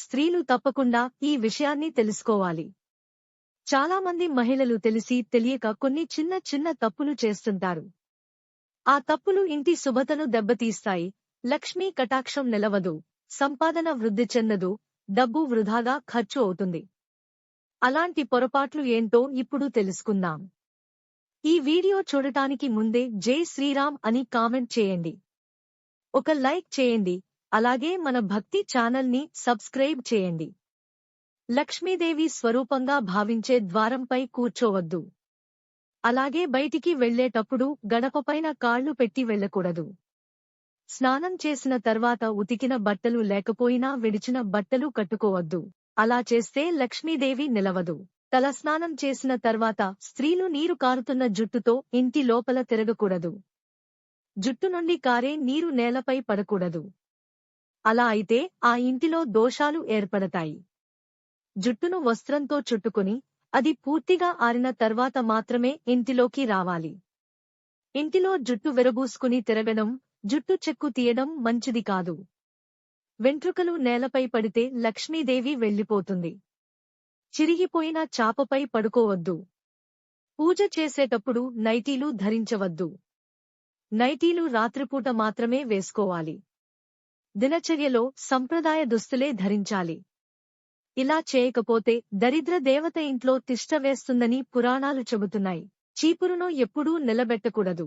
స్త్రీలు తప్పకుండా ఈ విషయాన్ని తెలుసుకోవాలి. చాలా మంది మహిళలు తెలిసి తెలియక కొన్ని చిన్న చిన్న తప్పులు చేస్తుంటారు. ఆ తప్పులు ఇంటి శుభతను దెబ్బతీస్తాయి. లక్ష్మీ కటాక్షం నిలవదు. సంపాదన వృద్ధి చెందదు. డబ్బు వృధాగా ఖర్చు అవుతుంది. అలాంటి పొరపాట్లు ఏంటో ఇప్పుడు తెలుసుకుందాం. ఈ వీడియో చూడటానికి ముందే జై శ్రీరామ్ అని కామెంట్ చేయండి. ఒక లైక్ చేయండి. అలాగే మన భక్తి ఛానల్ని సబ్స్క్రైబ్ చేయండి. లక్ష్మీదేవి స్వరూపంగా భావించే ద్వారంపై కూర్చోవద్దు. అలాగే బయటికి వెళ్ళేటప్పుడు గడపపైన కాళ్ళు పెట్టి వెళ్ళకూడదు స్నానం చేసిన తర్వాత ఉతికిన బట్టలు లేకపోయినా విడిచిన బట్టలు కట్టుకోవద్దు. అలా చేస్తే లక్ష్మీదేవి నిలవదు. తలస్నానం చేసిన తర్వాత స్త్రీలు నీరు కారుతున్న జుట్టుతో ఇంటి లోపల తిరగకూడదు. జుట్టు నుండి కారే నీరు నేలపై పడకూడదు. అలా అయితే ఆ ఇంటిలో దోషాలు ఏర్పడతాయి. జుట్టును వస్త్రంతో చుట్టుకుని అది పూర్తిగా ఆరిన తర్వాత మాత్రమే ఇంటిలోకి రావాలి. ఇంటిలో జుట్టు విరబూసుకుని తిరగడం జుట్టు చెక్కు తీయడం మంచిది కాదు. వెంట్రుకలు నేలపై పడితే లక్ష్మీదేవి వెళ్ళిపోతుంది చిరిగిపోయిన చాపపై పడుకోవద్దు. పూజ చేసేటప్పుడు నైటీలు ధరించవద్దు. నైటీలు రాత్రిపూట మాత్రమే వేసుకోవాలి. దినచర్యలో సంప్రదాయ దుస్తులే ధరించాలి. ఇలా చేయకపోతే దరిద్ర దేవత ఇంట్లో తిష్టవేస్తుందని పురాణాలు చెబుతున్నాయి. చీపురును ఎప్పుడూ నిలబెట్టకూడదు.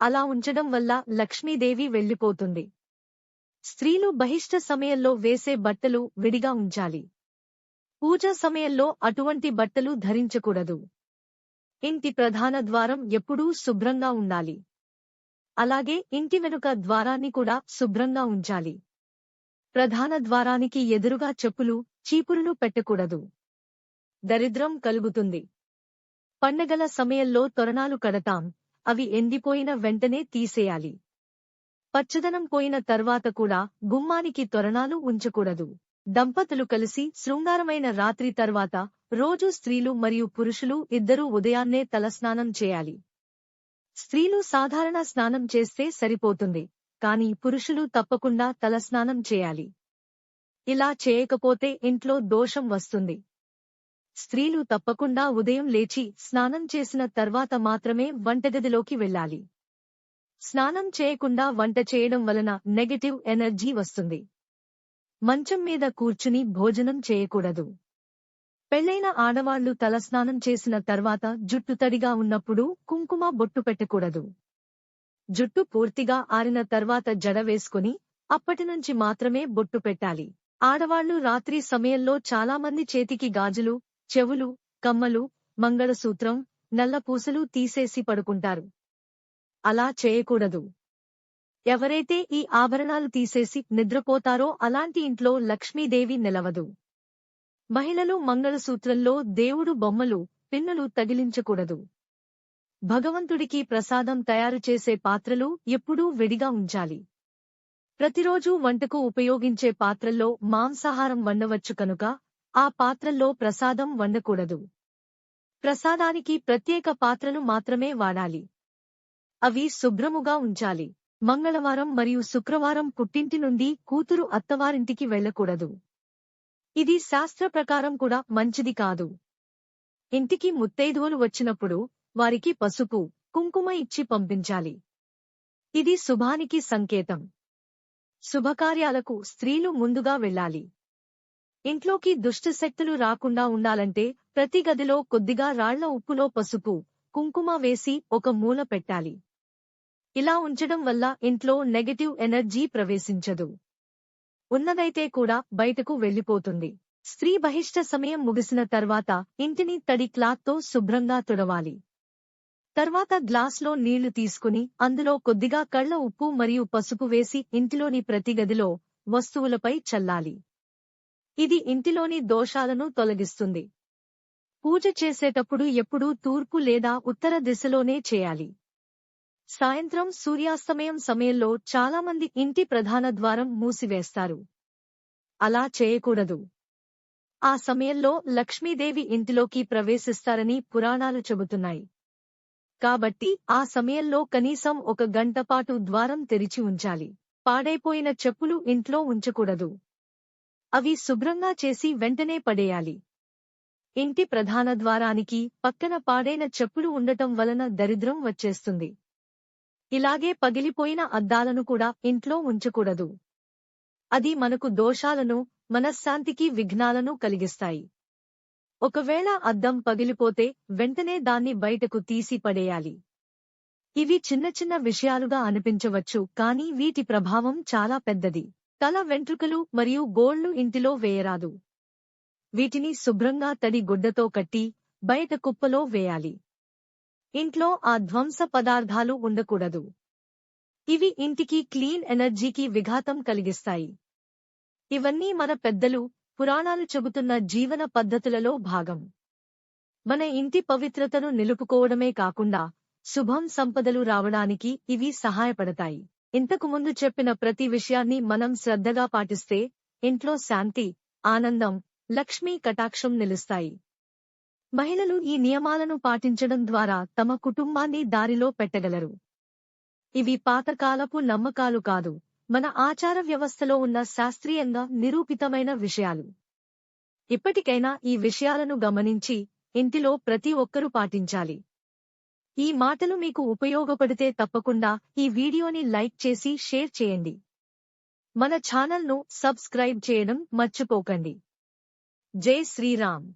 అలా ఉంచడం వల్ల లక్ష్మీదేవి వెళ్ళిపోతుంది స్త్రీలు బహిష్ట సమయంలో వేసే బట్టలు విడిగా ఉంచాలి. పూజ సమయంలో అటువంటి బట్టలు ధరించకూడదు. ఇంటి ప్రధాన ద్వారం ఎప్పుడూ శుభ్రంగా ఉండాలి. అలాగే ఇంటి వెనుక ద్వారాన్ని కూడా శుభ్రంగా ఉంచాలి. ప్రధాన ద్వారానికి ఎదురుగా చెప్పులు చీపురులు పెట్టకూడదు. దరిద్రం కలుగుతుంది. పండగల సమయంలో తొరణాలు కడతాం. అవి ఎండిపోయిన వెంటనే తీసేయాలి. పచ్చదనం పోయిన తర్వాత కూడా గుమ్మానికి తొరణాలు ఉంచకూడదు. దంపతులు కలిసి శృంగారమైన రాత్రి తర్వాత రోజూ స్త్రీలు మరియు పురుషులు ఇద్దరూ ఉదయాన్నే తలస్నానం చేయాలి. స్త్రీలు సాధారణ స్నానం చేస్తే సరిపోతుంది కాని పురుషులు తప్పకుండా తలస్నానం చేయాలి. ఇలా చేయకపోతే ఇంట్లో దోషం వస్తుంది. స్త్రీలు తప్పకుండా ఉదయం లేచి స్నానం చేసిన తర్వాత మాత్రమే వంటగదిలోకి వెళ్ళాలి. స్నానం చేయకుండా వంట చేయడం వలన నెగటివ్ ఎనర్జీ వస్తుంది. మంచం మీద కూర్చుని భోజనం చేయకూడదు. పెళ్ళైన ఆడవాళ్ళు తలస్నానం చేసిన తర్వాత జుట్టు తడిగా ఉన్నప్పుడు కుంకుమ బొట్టు పెట్టకూడదు. జుట్టు పూర్తిగా ఆరిన తర్వాత జడ వేసుకుని అప్పటినుంచి మాత్రమే బొట్టు పెట్టాలి. ఆడవాళ్ళు రాత్రి సమయంలో చాలామంది చేతికి గాజులు చెవులు కమ్మలు మంగళసూత్రం నల్లపూసలు తీసేసి పడుకుంటారు. అలా చేయకూడదు. ఎవరైతే ఈ ఆభరణాలు తీసేసి నిద్రపోతారో అలాంటి ఇంట్లో లక్ష్మీదేవి నిలవదు. మహిళలు మంగళసూత్రంలో దేవుడు బొమ్మలు పిన్నులు తగిలించకూడదు. భగవంతుడికి ప్రసాదం తయారు చేసే పాత్రలు ఎప్పుడూ విడిగా ఉంచాలి. ప్రతిరోజూ వంటకు ఉపయోగించే పాత్రల్లో మాంసాహారం వండవచ్చు కనుక ఆ పాత్రల్లో ప్రసాదం వండకూడదు. ప్రసాదానికి ప్రత్యేక పాత్రలు మాత్రమే వాడాలి. అవి శుభ్రముగా ఉంచాలి. మంగళవారం మరియు శుక్రవారం పుట్టింటి నుండి కూతురు అత్తవారింటికి వెళ్ళకూడదు ఇది శాస్త్ర ప్రకారం కూడా మంచిది కాదు. ఇంటికి ముత్తైదువులు వచ్చినప్పుడు వారికి పసుపు కుంకుమ ఇచ్చి పంపించాలి. ఇది శుభానికి సంకేతం. శుభకార్యాలకు స్త్రీలు ముందుగా వెళ్ళాలి. ఇంట్లోకి దుష్టశక్తులు రాకుండా ఉండాలంటే ప్రతి గదిలో కొద్దిగా రాళ్ళ ఉప్పులో పసుపు కుంకుమ వేసి ఒక మూల పెట్టాలి. ఇలా ఉంచడం వల్ల ఇంట్లో నెగటివ్ ఎనర్జీ ప్రవేశించదు. ఉన్నదైతే కూడా బయటకు వెళ్ళిపోతుంది స్త్రీ బహిష్ట సమయం ముగిసిన తర్వాత ఇంటిని తడి క్లాత్తో శుభ్రంగా తుడవాలి. తర్వాత గ్లాస్లో నీళ్ళు తీసుకుని అందులో కొద్దిగా కళ్ళ ఉప్పు మరియు పసుపు వేసి ఇంటిలోని ప్రతి గదిలో వస్తువులపై చల్లాలి. ఇది ఇంటిలోని దోషాలను తొలగిస్తుంది. పూజ చేసేటప్పుడు ఎప్పుడూ తూర్పు లేదా ఉత్తర దిశలోనే చేయాలి. సాయంత్రం సూర్యాస్తమయం సమయంలో చాలామంది ఇంటి ప్రధాన ద్వారం మూసివేస్తారు. అలా చేయకూడదు. ఆ సమయంలో లక్ష్మీదేవి ఇంటిలోకి ప్రవేశిస్తారని పురాణాలు చెబుతున్నాయి. కాబట్టి ఆ సమయంలో కనీసం ఒక గంటపాటు ద్వారం తెరిచి ఉంచాలి. పాడైపోయిన చెప్పులు ఇంట్లో ఉంచకూడదు. అవి శుభ్రంగా చేసి వెంటనే పడేయాలి. ఇంటి ప్రధాన ద్వారానికి పక్కన పాడైన చెప్పులు ఉండటం వలన దరిద్రం వచ్చేస్తుంది. ఇలాగే పగిలిపోయిన అద్దాలను కూడా ఇంట్లో ఉంచకూడదు. అది మనకు దోషాలను మనశ్శాంతికి విఘ్నాలను కలిగిస్తాయి. ఒకవేళ అద్దం పగిలిపోతే వెంటనే దాన్ని బయటకు తీసి పడేయాలి. ఇవి చిన్న చిన్న విషయాలుగా అనిపించవచ్చు కానీ వీటి ప్రభావం చాలా పెద్దది. తల వెంట్రుకలు మరియు గోళ్ళు ఇంటిలో వేయరాదు. వీటిని శుభ్రంగా తడి గుడ్డతో కట్టి బయట కుప్పలో వేయాలి. ఇంట్లో ఆ ధ్వంస పదార్థాలు ఉండకూడదు. ఇవి ఇంటికి క్లీన్ ఎనర్జీకి విఘాతం కలిగిస్తాయి. ఇవన్నీ మన పెద్దలు పురాణాలు చెబుతున్న జీవన పద్ధతులలో భాగం. మన ఇంటి పవిత్రతను నిలుపుకోవడమే కాకుండా శుభం సంపదలు రావడానికి ఇవి సహాయపడతాయి. ఇంతకు ముందు చెప్పిన ప్రతి విషయాన్ని మనం శ్రద్ధగా పాటిస్తే ఇంట్లో శాంతి ఆనందం లక్ష్మీ కటాక్షం నిలుస్తాయి. మహిళలు ఈ నియమాలను పాటించడం ద్వారా తమ కుటుంబాన్ని దారిలో పెట్టగలరు. ఇవి పాతకాలపు నమ్మకాలు కాదు మన ఆచార వ్యవస్థలో ఉన్న శాస్త్రీయంగా నిరూపితమైన విషయాలు. ఇప్పటికైనా ఈ విషయాలను గమనించి ఇంటిలో ప్రతి ఒక్కరూ పాటించాలి. ఈ మాటలు మీకు ఉపయోగపడితే తప్పకుండా ఈ వీడియోని లైక్ చేసి షేర్ చేయండి. మన ఛానల్ను సబ్స్క్రైబ్ చేయడం మర్చిపోకండి. జై శ్రీరామ్.